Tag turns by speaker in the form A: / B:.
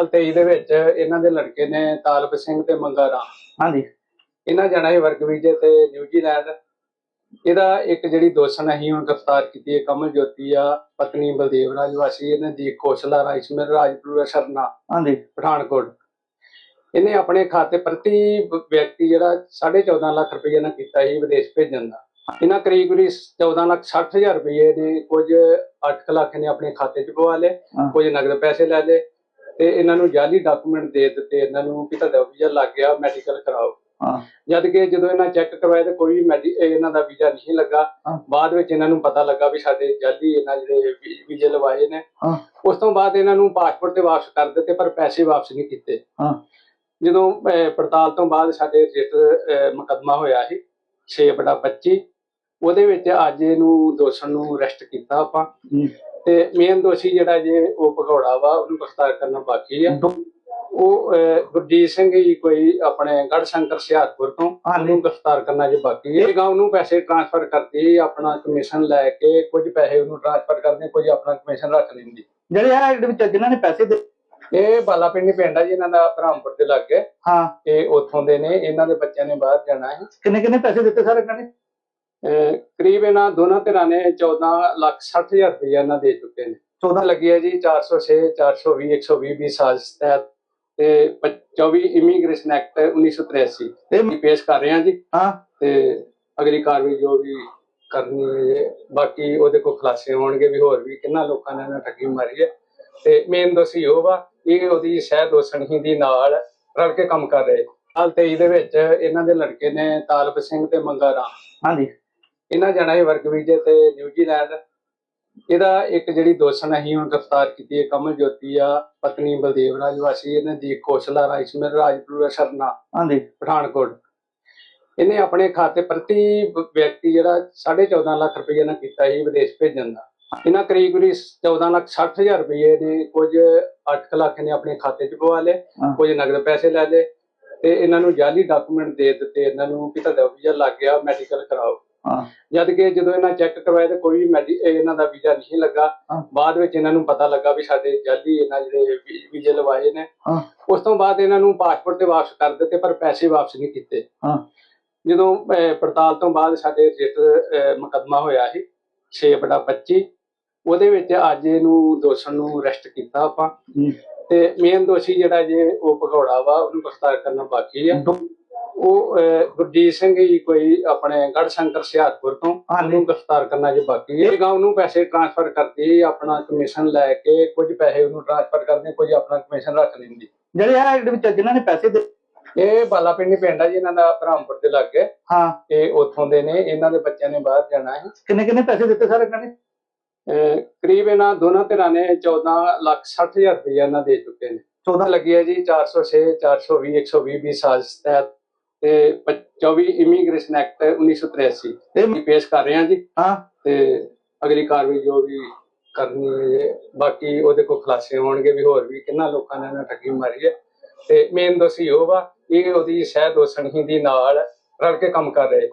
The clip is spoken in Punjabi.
A: ਸਾਲ 23 ਦੇ ਵਿੱਚ ਇਹਨਾਂ ਦੇ ਲੜਕੇ ਨੇ ਤਾਲਬ ਸਿੰਘ ਤੇ ਮੰਗਾ ਰਾਮ।
B: ਹਾਂਜੀ।
A: ਇਹਨਾਂ ਜਾਣਾ ਸੀ ਵਰਕ ਵੀਜ਼ੇ ਤੇ ਨਿਊਜ਼ੀਲੈਂਡ ਇਹਦਾ ਇੱਕ ਜਿਹੜੀ ਦੋਸਣ ਅਸੀਂ ਹੁਣ ਗ੍ਰਿਫਤਾਰ ਕੀਤੀ ਹੈ ਕਮਲ ਜੋਤੀ ਆ ਪਤਨੀ ਬਲਦੇਵ ਰਾਜ ਵਾਸੀ ਇਹਨਾਂ ਦੀ ਕੋਸ਼ਲਾ ਰਾਈਸਮਰ ਰਾਜਪੁਰ ਸਰਨਾ
B: ਹਾਂਜੀ।
A: ਪਠਾਨਕੋਟ। ਇਹਨੇ ਆਪਣੇ ਖਾਤੇ ਪ੍ਰਤੀ ਵਿਅਕਤੀ ਜਿਹੜਾ 14.5 ਲੱਖ ਰੁਪਏ ਨਾਲ ਕੀਤਾ ਸੀ ਵਿਦੇਸ਼ ਭੇਜਣ ਦਾ। ਇਹਨਾਂ ਕਰੀਬ ਕਰੀਬ 14 ਲੱਖ 60 ਹਜ਼ਾਰ ਰੁਪਏ ਦੇ ਕੁਝ 8 ਲੱਖ ਨੇ ਆਪਣੇ ਖਾਤੇ 'ਚ ਪਵਾ ਲਏ। ਕੁਝ ਨਗਦ ਪੈਸੇ ਲੈ ਲਏ। ਤੇ ਇਹਨਾਂ ਨੂੰ ਜਾਲੀ ਡਾਕੂਮੈਂਟ ਦੇ ਦਿੱਤੇ ਇਹਨਾਂ ਨੂੰ ਕਿ ਤੁਹਾਡਾ ਵੀਜ਼ਾ ਲੱਗ ਗਿਆ ਮੈਡੀਕਲ ਕਰਾਓ।
B: ਹਾਂ।
A: ਜਦ ਕਿ ਜਦੋਂ ਇਹਨਾਂ ਚੈੱਕ ਕਰਵਾਇਆ ਤੇ ਕੋਈ ਮੈਡੀ ਇਹ ਇਹਨਾਂ ਦਾ ਵੀਜ਼ਾ ਨਹੀਂ ਲੱਗਾ। ਬਾਅਦ ਵਿੱਚ ਇਹਨਾਂ ਨੂੰ ਪਤਾ ਲੱਗਾ ਵੀ ਸਾਡੇ ਜਾਲੀ ਇਹਨਾਂ ਜਿਹੜੇ ਵੀਜ਼ੇ ਲਵਾਏ ਨੇ।
B: ਹਾਂ।
A: ਉਸ ਤੋਂ ਬਾਅਦ ਇਹਨਾਂ ਨੂੰ ਪਾਸਪੋਰਟ ਤੇ ਵਾਪਸ ਕਰ ਦਿੱਤੇ ਪਰ ਪੈਸੇ ਵਾਪਸ ਨਹੀਂ ਕੀਤੇ।
B: ਹਾਂ।
A: ਜਦੋਂ ਪੜਤਾਲ ਤੋਂ ਬਾਅਦ ਸਾਡੇ ਰਜਿਸਟਰ ਮੁਕੱਦਮਾ ਹੋਇਆ ਸੀ 6/25 ਉਹਦੇ ਵਿੱਚ ਅੱਜ ਇਹਨੂੰ ਦੋਸ਼ਣ ਨੂੰ ਅਰੈਸਟ ਕੀਤਾ ਆਪਾਂ। ਤੇ ਮੇਨ ਦੋਸ਼ੀ ਜਿਹੜਾ ਜੇ ਉਹ ਭਗੌੜਾ ਵਾ ਉਹਨੂੰ ਗ੍ਰਿਫਤਾਰ ਕਰਨਾ ਬਾਕੀ ਆ। ਉਹ ਅਹ, ਗੁਰਜੀਤ ਸਿੰਘ ਜੀ ਕੋਈ ਆਪਣੇ ਗੜ ਸ਼ੰਕਰ ਸਿਆਰਪੁਰ ਤੋਂ
B: ਹਾਂਜੀ।
A: ਉਹਨੂੰ ਗ੍ਰਿਫਤਾਰ ਕਰਨਾ ਜੇ ਬਾਕੀ ਹੈ ਇਹ ਗਾਉਂ ਨੂੰ ਪੈਸੇ ਟ੍ਰਾਂਸਫਰ ਕਰਦੀ ਆਪਣਾ ਕਮਿਸ਼ਨ ਲੈ ਕੇ ਕੁਝ ਪੈਸੇ ਉਹਨੂੰ ਟ੍ਰਾਂਸਫਰ ਕਰਦੇ ਕੁਝ ਆਪਣਾ ਕਮਿਸ਼ਨ ਰੱਖ ਲੈਂਦੀ
B: ਜਿਹੜੇ ਆ ਇਹਦੇ ਵਿੱਚ ਜਿਨ੍ਹਾਂ ਨੇ ਪੈਸੇ ਦੇ
A: ਇਹ ਬਾਲਾ ਪਿੰਡੀ ਪਿੰਡ ਆ ਜੀ ਇਹਨਾਂ ਦਾ ਭਰਾਮਪੁਰ ਦੇ ਲਾਗੇ।
B: ਹਾਂ।
A: ਇਹ ਉੱਥੋਂ ਦੇ ਨੇ ਇਹਨਾਂ ਦੇ ਬੱਚਿਆਂ ਨੇ ਬਾਹਰ ਜਾਣਾ ਹੈ
B: ਕਿੰਨੇ ਕਿੰਨੇ ਪੈਸੇ ਦਿੱਤੇ ਸਰ ਇਹਨਾਂ ਨੇ?
A: ਕਰੀਬ ਇਹਨਾਂ ਦੋਨਾਂ ਧਿਰਾਂ ਨੇ 14 ਲੱਖ 60 ਹਜ਼ਾਰ ਰੁਪਏ ਇਹਨਾਂ ਦੇ ਚੁੱਕੇ ਨੇ।
B: 14
A: ਲੱਗੀ ਹੈ ਜੀ 406 420 120 ਦੀ ਸਾਜ਼ਿਸ਼ ਤਹਿਤ ਤੇ ਪ- 24 ਇਮੀਗ੍ਰੇਸ਼ਨ ਐਕਟ 1983
B: ਇਹ
A: ਪੇਸ਼ ਕਰ ਰਹੇ ਹਾਂ ਜੀ।
B: ਹਾਂ।
A: ਤੇ ਅਗਲੀ ਕਾਰਵਾਈ ਜੋ ਵੀ ਕਰਨੀ ਹੈ ਬਾਕੀ ਉਹਦੇ ਕੋਲ ਖੁਲਾਸੇ ਹੋਣਗੇ ਵੀ ਹੋਰ ਵੀ ਕਿੰਨਾ ਲੋਕਾਂ ਨੇ ਇਹਨਾਂ ਠੱਗੀ ਮਾਰੀ ਹੈ। ਤੇ ਮੇਨ ਦੋਸ਼ੀ ਉਹ ਵਾ ਇਹ ਉਹਦੀ ਸਹਿ ਦੋਸਣੀ ਦੀ ਨਾਲ ਰਲ ਕੇ ਕੰਮ ਕਰ ਰਹੇ। ਹਾਲ 23 ਦੇ ਵਿੱਚ ਇਹਨਾਂ ਦੇ ਲੜਕੇ ਨੇ ਤਾਲਬ ਸਿੰਘ ਤੇ ਮੰਗਾ ਰਾਮ।
B: ਹਾਂਜੀ।
A: ਇਹਨਾਂ ਜਾਣਾ ਸੀ ਵਰਕ ਵੀਜ਼ੇ ਤੇ ਨਿਊਜ਼ੀਲੈਂਡ ਇਹਦਾ ਇੱਕ ਜਿਹੜੀ ਦੋਸਣ ਅਸੀਂ ਹੁਣ ਗ੍ਰਿਫਤਾਰ ਕੀਤੀ ਹੈ ਕਮਲ ਜੋਤੀ ਆ ਪਤਨੀ ਬਲਦੇਵ ਰਾਜ ਵਾਸੀ ਇਹਨਾਂ ਦੀ ਕੋਸ਼ਲਾ ਰਾਈਸਮਰ ਰਾਜਪੁਰ ਸਰਨਾ।
B: ਹਾਂਜੀ।
A: ਪਠਾਨਕੋਟ। ਇਹਨੇ ਆਪਣੇ ਖਾਤੇ ਪ੍ਰਤੀ ਵਿਅਕਤੀ ਜਿਹੜਾ 14.5 ਲੱਖ ਰੁਪਏ ਨਾਲ ਕੀਤਾ ਸੀ ਵਿਦੇਸ਼ ਭੇਜਣ ਦਾ। ਇਹਨਾਂ ਕਰੀਬ ਕਰੀਬ 14 ਲੱਖ 60 ਹਜ਼ਾਰ ਰੁਪਏ ਦੇ ਕੁਝ 8 ਲੱਖ ਨੇ ਆਪਣੇ ਖਾਤੇ 'ਚ ਪਵਾ ਲਏ। ਕੁਝ ਨਗਦ ਪੈਸੇ ਲੈ ਲਏ ਤੇ ਇਹਨਾਂ ਨੂੰ ਜਾਲੀ ਡਾਕੂਮੈਂਟ ਦੇ ਦਿੱਤੇ ਇਹਨਾਂ ਨੂੰ ਕਿ ਤੁਹਾਡਾ ਵੀਜ਼ਾ ਲੱਗ ਗਿਆ ਮੈਡੀਕਲ ਕਰਾਓ। ਜਦ ਕਿ ਜਦੋਂ ਇਹਨਾਂ ਚੈੱਕ ਕਰਵਾਇਆ ਤੇ ਕੋਈ ਵੀ ਇਹਨਾਂ ਦਾ ਵੀਜ਼ਾ ਨਹੀਂ ਲੱਗਾ। ਬਾਅਦ ਵਿੱਚ ਇਹਨਾਂ ਨੂੰ ਪਤਾ ਲੱਗਾ ਵੀ ਸਾਡੇ ਜਾਲੀ ਇਹਨਾਂ ਜਿਹੜੇ ਵੀਜ਼ੇ ਲਵਾਏ ਨੇ। ਉਸ ਤੋਂ ਬਾਅਦ ਇਹਨਾਂ ਨੂੰ ਪਾਸਪੋਰਟ ਤੇ ਵਾਪਸ ਕਰ ਦਿੱਤੇ ਪਰ ਪੈਸੇ ਵਾਪਸ ਨਹੀਂ ਕੀਤੇ।
B: ਹਾਂ।
A: ਜਦੋਂ ਪੜਤਾਲ ਤੋਂ ਬਾਅਦ ਸਾਡੇ ਰਜਿਸਟਰ ਮੁਕੱਦਮਾ ਹੋਇਆ ਸੀ 6/25 ਉਹਦੇ ਵਿੱਚ ਅੱਜ ਇਹਨੂੰ ਦੋਸ਼ਣ ਨੂੰ ਅਰੈਸਟ ਕੀਤਾ ਆਪਾਂ। ਤੇ ਮੇਨ ਦੋਸ਼ੀ ਜਿਹੜਾ ਜੇ ਉਹ ਭਗੌੜਾ ਵਾ ਉਹਨੂੰ ਗ੍ਰਿਫਤਾਰ ਕਰਨਾ ਬਾਕੀ ਆ। ਉਹ ਅਹ, ਗੁਰਜੀਤ ਸਿੰਘ ਜੀ ਕੋਈ ਆਪਣੇ ਗੜ ਸ਼ੰਕਰ ਸਿਆਰਪੁਰ ਤੋਂ
B: ਹਾਂਜੀ।
A: ਉਹਨੂੰ ਗ੍ਰਿਫਤਾਰ ਕਰਨਾ ਜੇ ਬਾਕੀ ਹੈ। ਇਹ ਗਾਉਂ ਨੂੰ ਪੈਸੇ ਟ੍ਰਾਂਸਫਰ ਕਰਦੀ ਆਪਣਾ ਕਮਿਸ਼ਨ ਲੈ ਕੇ ਕੁਝ ਪੈਸੇ ਉਹਨੂੰ ਟ੍ਰਾਂਸਫਰ ਕਰਦੇ ਕੁਝ ਆਪਣਾ ਕਮਿਸ਼ਨ ਰੱਖ ਲੈਂਦੀ।
B: ਜਿਹੜੇ ਆ ਇਹਦੇ ਵਿੱਚ ਜਿਨ੍ਹਾਂ ਨੇ ਪੈਸੇ ਦੇ
A: ਇਹ ਬਾਲਾ ਪਿੰਡੀ ਪਿੰਡ ਆ ਜੀ ਇਹਨਾਂ ਦਾ ਭਰਾਮਪੁਰ ਦੇ ਲਾਗੇ।
B: ਹਾਂ।
A: ਇਹ ਉੱਥੋਂ ਦੇ ਨੇ ਇਹਨਾਂ ਦੇ ਬੱਚਿਆਂ ਨੇ ਬਾਹਰ ਜਾਣਾ ਹੈ।
B: ਕਿੰਨੇ ਕਿੰਨੇ ਪੈਸੇ ਦਿੱਤੇ ਸਰ ਇਹਨਾਂ ਨੇ?
A: ਅਹ ਕਰੀਬ ਇਹਨਾਂ ਦੋਨਾਂ ਧਿਰਾਂ ਨੇ 14 ਲੱਖ 60 ਹਜ਼ਾਰ ਰੁਪਏ ਇਹਨਾਂ ਦੇ ਚੁੱਕੇ ਨੇ।
B: 14
A: ਲੱਗੀ ਹੈ ਜੀ 406 420 120 ਦੀ ਸਾਜ਼ਿਸ਼ ਤਹਿਤ। ਤੇ ਪ- 24 ਇਮੀਗ੍ਰੇਸ਼ਨ ਐਕਟ 1983 ਇਹ ਪੇਸ਼ ਕਰ ਰਹੇ ਹਾਂ ਜੀ।
B: ਹਾਂ।
A: ਤੇ ਅਗਲੀ ਕਾਰਵਾਈ ਜੋ ਵੀ ਕਰਨੀ ਹੈ ਬਾਕੀ ਉਹਦੇ ਕੋਲ ਖੁਲਾਸੇ ਹੋਣਗੇ ਵੀ ਹੋਰ ਵੀ ਕਿੰਨਾ ਲੋਕਾਂ ਨੇ ਇਹਨਾਂ ਠੱਗੀ ਮਾਰੀ ਹੈ। ਤੇ ਮੇਨ ਦੋਸ਼ੀ ਉਹ ਵਾ ਇਹ ਉਹਦੀ ਸਹਿ ਦੋਸਣੀ ਦੀ ਨਾਲ ਰਲ ਕੇ ਕੰਮ ਕਰ ਰਹੇ।